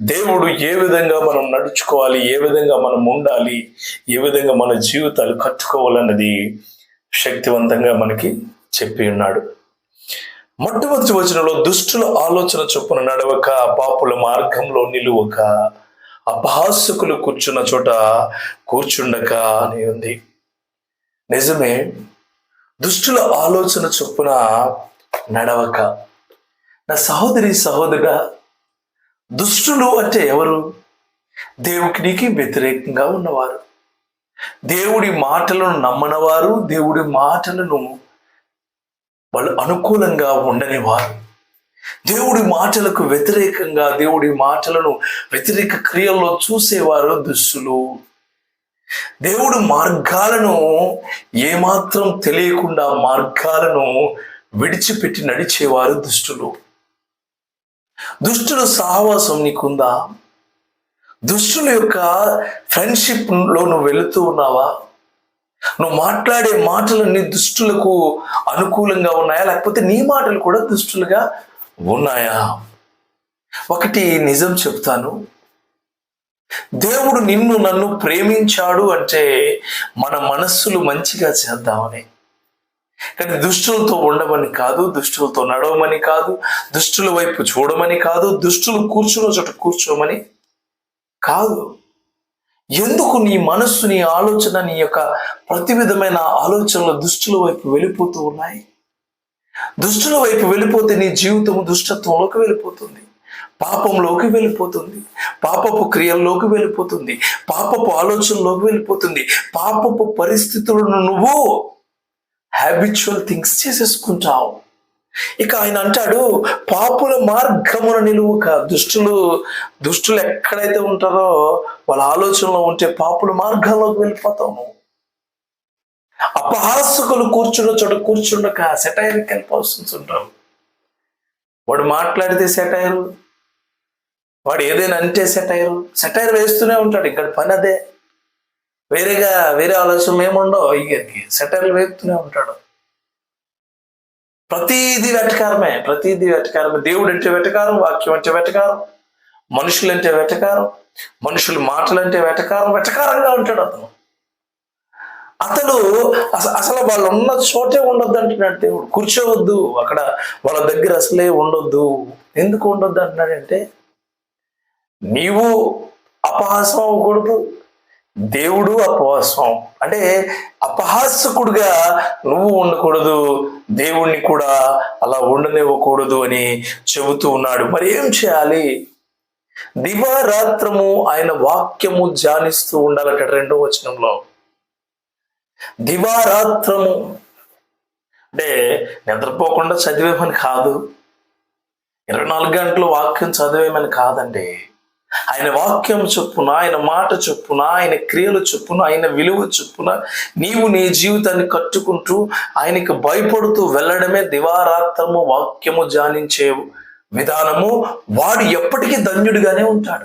దేవుడు ఏ విధంగా మనం నడుచుకోవాలి ఏ విధంగా మనం ఉండాలి ఏ విధంగా మన జీవితాలు కట్టుకోవాలన్నది శక్తివంతంగా మనకి చెప్పి ఉన్నాడు. మొట్టమొదటి వచనంలో దుష్టుల ఆలోచన చొప్పున నడవక పాపుల మార్గంలో నిలువక అపహాసకులు కూర్చున్న చోట కూర్చుండక అని ఉంది. నిజమే దుష్టుల ఆలోచన చొప్పున నడవక. నా సహోదరి సహోదరుడా దుష్టులు అంటే ఎవరు? దేవునికి వ్యతిరేకంగా ఉన్నవారు. దేవుడి మాటలను నమ్మనవారు దేవుడి మాటలను వాళ్ళు అనుకూలంగా ఉండని వారు దేవుడి మాటలకు వ్యతిరేకంగా దేవుడి మాటలను వ్యతిరేక క్రియల్లో చూసేవారు దుస్తులు దేవుడు మార్గాలను ఏమాత్రం తెలియకుండా మార్గాలను విడిచిపెట్టి నడిచేవారు దుష్టులు. దుష్టుడు సహవాసం నీకుందా? దుష్టుల యొక్క ఫ్రెండ్షిప్లో నువ్వు వెళుతూ ఉన్నావా? నువ్వు మాట్లాడే మాటలన్నీ దుష్టులకు అనుకూలంగా ఉన్నాయా? లేకపోతే నీ మాటలు కూడా దుష్టులుగా ఉన్నాయా? ఒకటి నిజం చెప్తాను. దేవుడు నిన్ను నన్ను ప్రేమించాడు అంటే మన మనస్సులు మంచిగా చేద్దామని. కానీ దుష్టులతో ఉండమని కాదు దుష్టులతో నడవమని కాదు దుష్టుల వైపు చూడమని కాదు దుష్టులు కూర్చున్న చోట కూర్చోమని కాదు. ఎందుకు నీ మనస్సు నీ ఆలోచన నీ యొక్క ప్రతి విధమైన ఆలోచనలు దుష్టుల వైపు వెళ్ళిపోతూ ఉన్నాయి? దుష్టుల వైపు వెళ్ళిపోతే నీ జీవితం దుష్టత్వంలోకి వెళ్ళిపోతుంది. పాపంలోకి వెళ్ళిపోతుంది. పాపపు క్రియల్లోకి వెళ్ళిపోతుంది. పాపపు ఆలోచనలోకి వెళ్ళిపోతుంది. పాపపు పరిస్థితులను నువ్వు హ్యాబిచువల్ థింగ్స్ చేసేసుకుంటావు ఇక ఆయన అంటాడు పాపుల మార్గమున నిలువుక దుష్టులు దుష్టులు ఎక్కడైతే ఉంటారో వాళ్ళ ఆలోచనలో ఉంటే పాపుల మార్గంలోకి వెళ్ళిపోతాము. అపహాసకులు కూర్చున్న చోట కూర్చుండక సెటైర్కి వెళ్ళిపోవాల్సి ఉంటాం వాడు మాట్లాడితే సెటైర్ వాడు ఏదైనా అంటే సెటైర్ సెటైర్ వేస్తూనే ఉంటాడు ఇక్కడ పని అదే. వేరేగా వేరే ఆలోచనలు ఏముండవు. ఈయనకి సెటైర్లు వేస్తూనే ఉంటాడు. ప్రతిదీ వెటకారమే ప్రతిదీ వెటకారమే దేవుడు అంటే వెటకారం వాక్యం అంటే వెటకారం మనుషులు అంటే వెటకారం మనుషుల మాటలు అంటే వెటకారం వెటకారంగా ఉంటాడు అతను. అతడు అసలు వాళ్ళు ఉన్న చోటే ఉండొద్దు అంటున్నాడు దేవుడు. కూర్చోవద్దు అక్కడ వాళ్ళ దగ్గర అసలే ఉండొద్దు. ఎందుకు ఉండొద్దు అంటున్నాడంటే నీవు అపహాసం అవ్వకూడదు దేవుడు అపహాసం అంటే అపహాసకుడుగా నువ్వు ఉండకూడదు దేవుణ్ణి కూడా అలా ఉండనివ్వకూడదు అని చెబుతూ ఉన్నాడు. మరి ఏం చేయాలి? దివారాత్రము ఆయన వాక్యము ధ్యానిస్తూ ఉండాలట రెండో వచనంలో. దివారాత్రము. అంటే నిద్రపోకుండా చదివేమని కాదు. ఇరవై నాలుగు గంటలు వాక్యం చదివేమని కాదండి. ఆయన వాక్యం చొప్పున ఆయన మాట చొప్పున ఆయన క్రియలు చొప్పున ఆయన విలువ చొప్పున నీవు నీ జీవితాన్ని కట్టుకుంటూ ఆయనకి భయపడుతూ వెళ్ళడమే దివారాత్రము వాక్యము ధ్యానించే విధానము. వాడు ఎప్పటికీ ధన్యుడిగానే ఉంటాడు.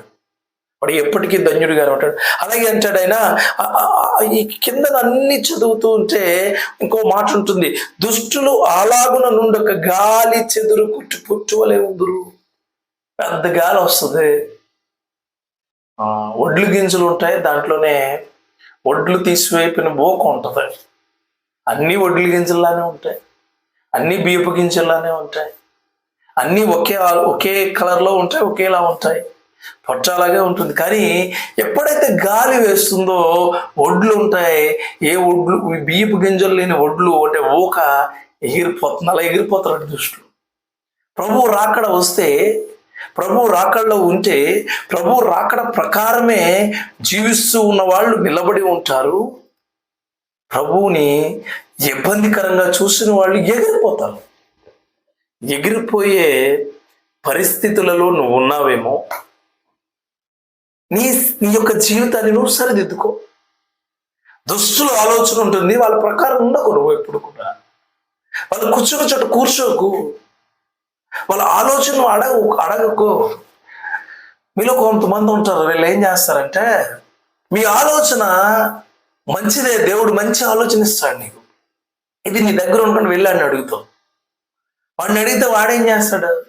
వాడు ఎప్పటికీ ధన్యుడిగానే ఉంటాడు. అలాగే అంటాడు ఆయన ఈ కింద అన్ని చదువుతూ ఉంటే ఇంకో మాట ఉంటుంది దుష్టులు అలాగున ఒక గాలి చెదురు కుట్టు పుట్టువలే ఉందరు. పెద్ద గాలి వస్తుంది. ఒడ్లు గింజలు ఉంటాయి దాంట్లోనే ఒడ్లు తీసివైపిన బోక ఉంటుంది. అన్నీ ఒడ్లు గింజల్లానే ఉంటాయి అన్నీ బియ్యపు గింజల్లానే ఉంటాయి అన్నీ ఒకే ఒకే కలర్లో ఉంటాయి ఒకేలా ఉంటాయి. పొట్ట అలాగే ఉంటుంది. కానీ ఎప్పుడైతే గాలి వేస్తుందో ఒడ్లు ఉంటాయి ఏ ఒడ్లు బియ్యపు గింజలు లేని ఒడ్లు అంటే ఊక ఎగిరిపోతుంది అలా ఎగిరిపోతారు దుష్టులు. ప్రభువు రాకడ వస్తే ప్రభు రాకడలో ఉంటే ప్రభు రాకడ ప్రకారమే జీవిస్తూ ఉన్న వాళ్ళు నిలబడి ఉంటారు. ప్రభువుని ఇబ్బందికరంగా చూసిన వాళ్ళు ఎగిరిపోతారు. ఎగిరిపోయే పరిస్థితులలో నువ్వు ఉన్నావేమో నీ నీ యొక్క జీవితాన్ని నువ్వు సరిదిద్దుకో. దుస్తుల ఆలోచన ఉంటుంది వాళ్ళ ప్రకారం ఉండకు నువ్వు ఎప్పుడు కూడా. వాళ్ళు కూర్చున్న చోట కూర్చోకు. వాళ్ళ ఆలోచన అడగ అడగకు. మీలో కొంతమంది ఉంటారు వీళ్ళు ఏం చేస్తారంటే మీ ఆలోచన మంచిదే దేవుడు మంచి ఆలోచన ఇస్తాడు నీకు. ఇది నీ దగ్గర ఉంటుంది వెళ్ళాన్ని అడుగుతావు. వాడిని అడిగితే వాడేం చేస్తాడు?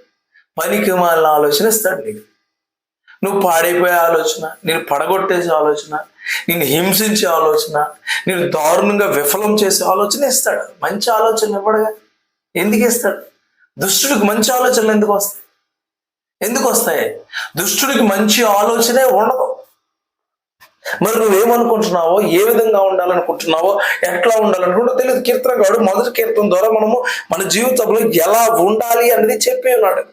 పనికి మాలిన ఆలోచన ఇస్తాడు నీకు. నువ్వు పాడైపోయే ఆలోచన నేను పడగొట్టేసే ఆలోచన నేను హింసించే ఆలోచన నేను దారుణంగా విఫలం చేసే ఆలోచన ఇస్తాడు. మంచి ఆలోచన ఇవ్వడగా. ఎందుకు ఇస్తాడు? దుష్టుడికి మంచి ఆలోచనలు ఎందుకు వస్తాయి? ఎందుకు వస్తాయి? దుష్టుడికి మంచి ఆలోచనే ఉండదు. మరి నువ్వేమనుకుంటున్నావో ఏ విధంగా ఉండాలనుకుంటున్నావో ఎట్లా ఉండాలనుకుంటో తెలియదు. కీర్తన గాడు మొదటి కీర్తన ద్వారా మనము మన జీవితంలో ఎలా ఉండాలి అనేది చెప్పి ఉన్నాడు.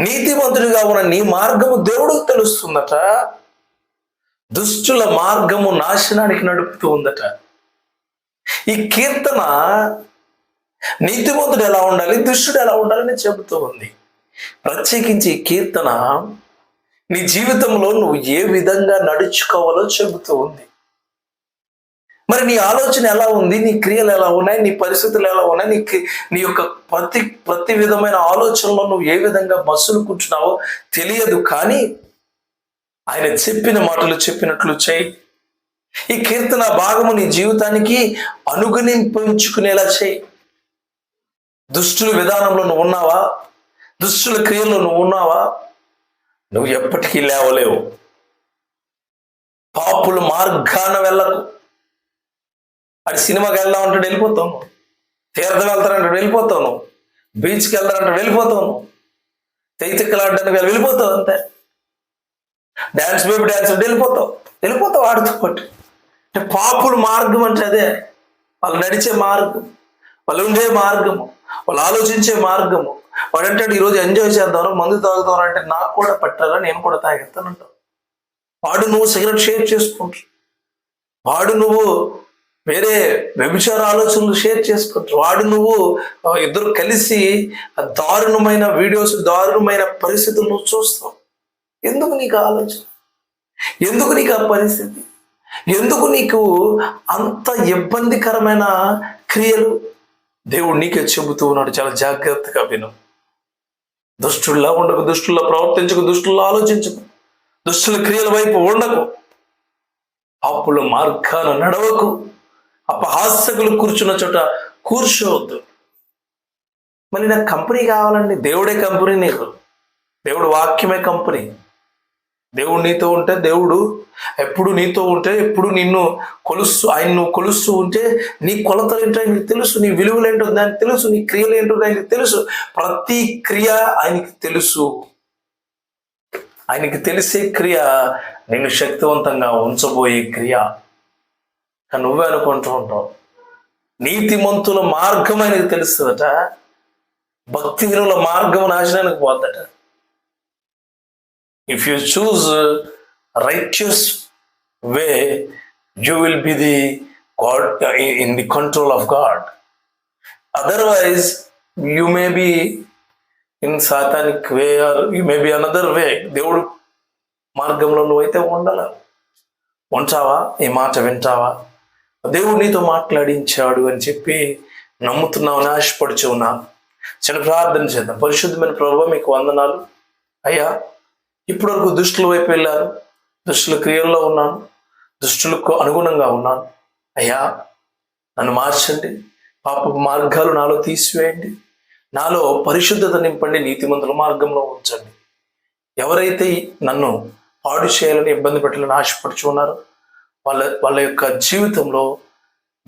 నీతిమంతుడిగా ఉన్న నీ మార్గము దేవుడికి తెలుస్తుందట. దుష్టుల మార్గము నాశనానికి నడుపుతూ ఉందట. ఈ కీర్తన నీతిమంతుడు ఎలా ఉండాలి? దుష్టుడు ఎలా ఉండాలని చెబుతూ ఉంది. ప్రత్యేకించి కీర్తన నీ జీవితంలో నువ్వు ఏ విధంగా నడుచుకోవాలో చెబుతూ ఉంది. మరి నీ ఆలోచన ఎలా ఉంది? నీ క్రియలు ఎలా ఉన్నాయి? నీ పరిస్థితులు ఎలా ఉన్నాయి? నీ నీ యొక్క ప్రతి ప్రతి విధమైన ఆలోచనలో నువ్వు ఏ విధంగా బస్సులు కూర్చున్నావో తెలియదు కానీ ఆయన చెప్పిన మాటలు చెప్పినట్లు చేయి. ఈ కీర్తన భాగము నీ జీవితానికి అనుగుణింపించుకునేలా చేయి. దుష్టుల విధానంలో నువ్వు ఉన్నావా? దుష్టుల క్రియల్లో నువ్వు ఉన్నావా? నువ్వు ఎప్పటికీ లేవలేవు. పాపుల మార్గాన వెళ్ళకు. అది సినిమాకి వెళ్దాం అంటే వెళ్ళిపోతావు తీర్థం వెళ్తారంటే వెళ్ళిపోతావు నువ్వు. బీచ్కి వెళ్తారంటే వెళ్ళిపోతావు నువ్వు. వెళ్ళిపోతావు అంతే. డ్యాన్స్ బేబీ డ్యాన్స్ వెళ్ళిపోతావు. వెళ్ళిపోతావు ఆడుతూ పట్టు అంటే పాపుల మార్గం అంటే అదే. వాళ్ళు నడిచే మార్గం. వాళ్ళు ఉండే మార్గము. వాళ్ళు ఆలోచించే మార్గము. వాడు అంటాడు ఈరోజు ఎంజాయ్ చేద్దాం మందు తాగుతాం అంటే నాకు కూడా పట్టాలని నేను కూడా తాగేస్తానంటావు వాడు నువ్వు సిగరెట్ షేర్ చేసుకుంటారు వాడు నువ్వు వేరే వ్యభిచార ఆలోచనలు షేర్ చేసుకుంటారు వాడు నువ్వు ఇద్దరు కలిసి దారుణమైన వీడియోస్ దారుణమైన పరిస్థితులు నువ్వు చూస్తావు. ఎందుకు నీకు ఆలోచన? ఎందుకు నీకు ఆ పరిస్థితి? ఎందుకు నీకు అంత ఇబ్బందికరమైన క్రియలు? దేవుడు నీకే చెబుతూ ఉన్నాడు చాలా జాగ్రత్తగా విను. దుష్టుల్లా ఉండకు దుష్టుల్లో ప్రవర్తించకు దుష్టుల్లో ఆలోచించకు దుష్టుల క్రియల వైపు ఉండకు. అప్పుల మార్గాన నడవకు. అపహాస్యకులు కూర్చున్న చోట కూర్చోవద్దు. మరి నాకు కంపెనీ కావాలండి దేవుడే కంపెనీ నీకు. దేవుడు వాక్యమే కంపెనీ. దేవుడు నీతో ఉంటే దేవుడు ఎప్పుడు నీతో ఉంటే ఎప్పుడు నిన్ను కొలుస్తూ ఆయన నువ్వు కొలుస్తూ ఉంటే నీ కొలతలు ఏంటో ఆయనకి తెలుసు నీ విలువలు ఏంటో దానికి తెలుసు నీ క్రియలు ఏంటో ఆయనకి తెలుసు. ప్రతి క్రియ ఆయనకి తెలుసు. ఆయనకి తెలిసే క్రియ నిన్ను శక్తివంతంగా ఉంచబోయే క్రియ. కానీ నువ్వే అనుకుంటూ ఉంటావు. నీతిమంతుల మార్గం ఆయనకు తెలుస్తుందట. భక్తి వినుల మార్గం నాశనానికి పోద్దట if you choose righteous way you will be the god in the control of god otherwise you may be in satanic way or you may be another way దేవుడు మార్గంలో నువ్వైతే ఉండాలి? ఉంటావా? ఈ మాట వింటావా? దేవుడు నీతో మాట్లాడించాడు అని చెప్పి నమ్ముతున్నావు ఆశపడుచు ఉన్నా చిన్న ప్రార్థన చేద్దాం. పరిశుద్ధమైన ప్రభావ మీకు వందనాలు. అయ్యా ఇప్పటివరకు దుష్టుల వైపు వెళ్ళాను. దుష్టుల క్రియల్లో ఉన్నాను. దుష్టులకు అనుగుణంగా ఉన్నాను. అయ్యా నన్ను మార్చండి. పాప మార్గాలు నాలో తీసివేయండి. నాలో పరిశుద్ధత నింపండి. నీతిమంతుల మార్గంలో ఉంచండి. ఎవరైతే నన్ను పాడు చేయాలని ఇబ్బంది పెట్టాలని ఆశపడుచు ఉన్నారో వాళ్ళ వాళ్ళ యొక్క జీవితంలో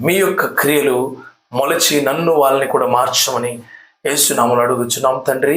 మీ యొక్క క్రియలు మొలచి నన్ను వాళ్ళని కూడా మార్చమని యేసునామలు అడుగుచున్నాం తండ్రి.